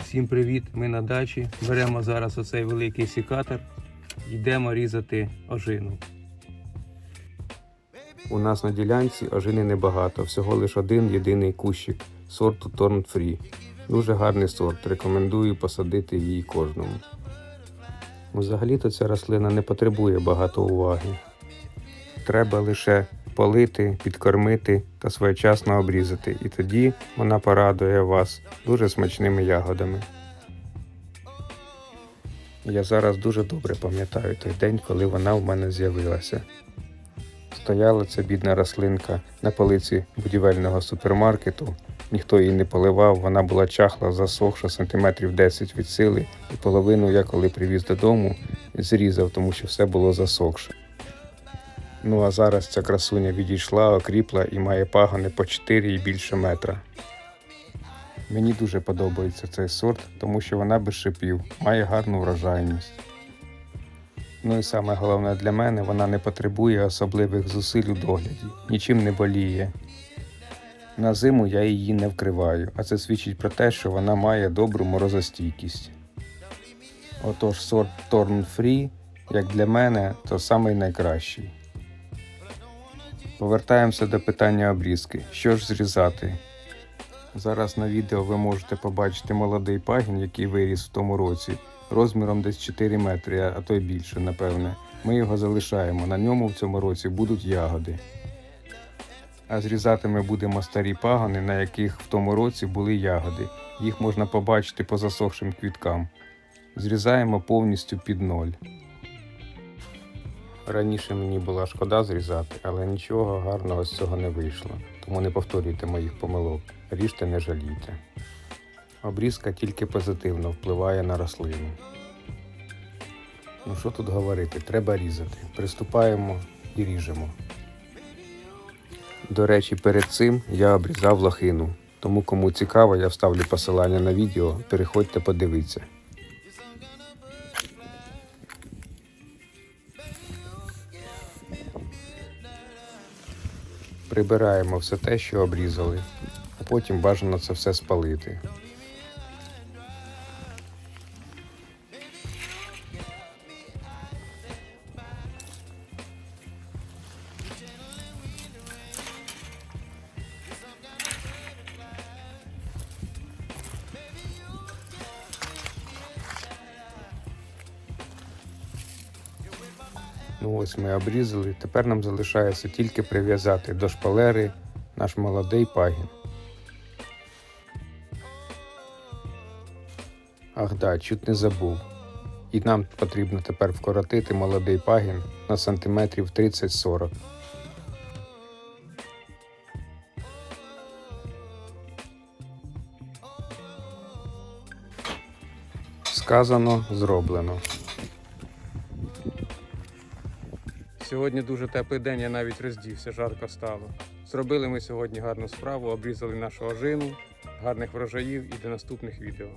Всім привіт! Ми на дачі. Беремо зараз оцей великий сікатор. Йдемо різати ожину. У нас на ділянці ожини небагато, всього лише один єдиний кущик сорту Torn Free. Дуже гарний сорт. Рекомендую посадити її кожному. Взагалі-то ця рослина не потребує багато уваги. Треба лише полити, підкормити та своєчасно обрізати, і тоді вона порадує вас дуже смачними ягодами. Я зараз дуже добре пам'ятаю той день, коли вона в мене з'явилася. Стояла ця бідна рослинка на полиці будівельного супермаркету. Ніхто її не поливав, вона була чахла, засохша сантиметрів 10 від сили, і половину я коли привіз додому, зрізав, тому що все було засохше. Ну а зараз ця красуня відійшла, окріпла і має пагони по 4 і більше метра. Мені дуже подобається цей сорт, тому що вона без шипів, має гарну врожайність. Ну і саме головне для мене, вона не потребує особливих зусиль у догляді, нічим не боліє. На зиму я її не вкриваю, а це свідчить про те, що вона має добру морозостійкість. Отож, сорт Torn Free, як для мене, то самий найкращий. Повертаємося до питання обрізки. Що ж зрізати? Зараз на відео ви можете побачити молодий пагін, який виріс в тому році, розміром десь 4 метри, а то й більше, напевне. Ми його залишаємо. На ньому в цьому році будуть ягоди. А зрізати ми будемо старі пагони, на яких в тому році були ягоди. Їх можна побачити по засохшим квіткам. Зрізаємо повністю під ноль. Раніше мені була шкода зрізати, але нічого гарного з цього не вийшло. Тому не повторюйте моїх помилок. Ріжте, не жалійте. Обрізка тільки позитивно впливає на рослину. Ну що тут говорити? Треба різати. Приступаємо і ріжемо. До речі, перед цим я обрізав лохину. Тому кому цікаво, я вставлю посилання на відео. Переходьте, подивіться. Прибираємо все те, що обрізали, а потім бажано це все спалити. Ну ось ми обрізали. Тепер нам залишається тільки прив'язати до шпалери наш молодий пагін. Ах да, чуть не забув. І нам потрібно тепер вкоротити молодий пагін на сантиметрів 30-40. Сказано, зроблено. Сьогодні дуже теплий день, я навіть роздівся, жарко стало. Зробили ми сьогодні гарну справу, обрізали нашу ожину, гарних врожаїв і до наступних відео.